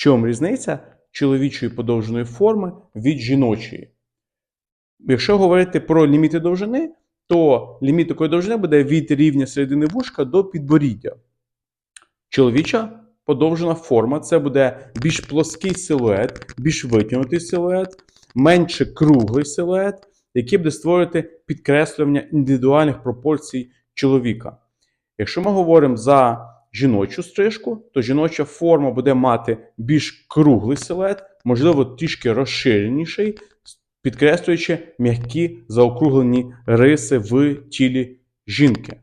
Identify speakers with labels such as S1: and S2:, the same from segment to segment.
S1: чому різниця чоловічої подовженої форми від жіночої? Якщо говорити про ліміти довжини, то ліміт такої довжини буде від рівня середини вушка до підборіддя. Чоловіча подовжена форма це буде більш плоский силует, більш витягнутий силует, менше круглий силует, який буде створювати підкреслювання індивідуальних пропорцій чоловіка. Якщо ми говоримо за жіночу стрижку, то жіноча форма буде мати більш круглий силует, можливо, трішки розширеніший, підкреслюючи м'які заокруглені риси в тілі жінки.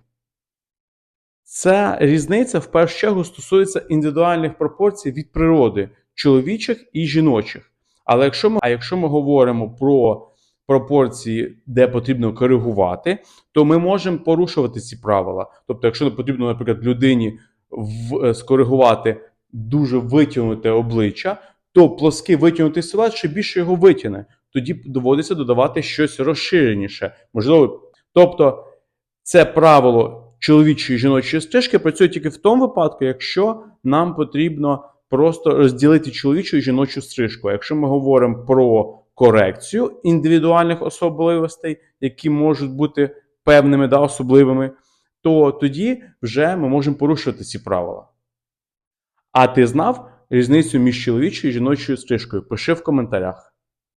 S1: Ця різниця в першу чергу стосується індивідуальних пропорцій від природи чоловічих і жіночих. Але якщо ми, а якщо ми говоримо про пропорції, де потрібно коригувати, то ми можемо порушувати ці правила. Тобто, якщо потрібно, наприклад, людині в, е, скоригувати дуже витягнуте обличчя, то плоский витягнутий силует ще більше його витягне. Тоді доводиться додавати щось розширеніше. Можливо, тобто це правило чоловічої жіночої стрижки працює тільки в тому випадку, якщо нам потрібно просто розділити чоловічу і жіночу стрижку. Якщо ми говоримо про корекцію індивідуальних особливостей, які можуть бути певними да, особливими, то тоді вже ми можемо порушувати ці правила. А ти знав різницю між чоловічою і жіночою стрижкою? Пиши в коментарях.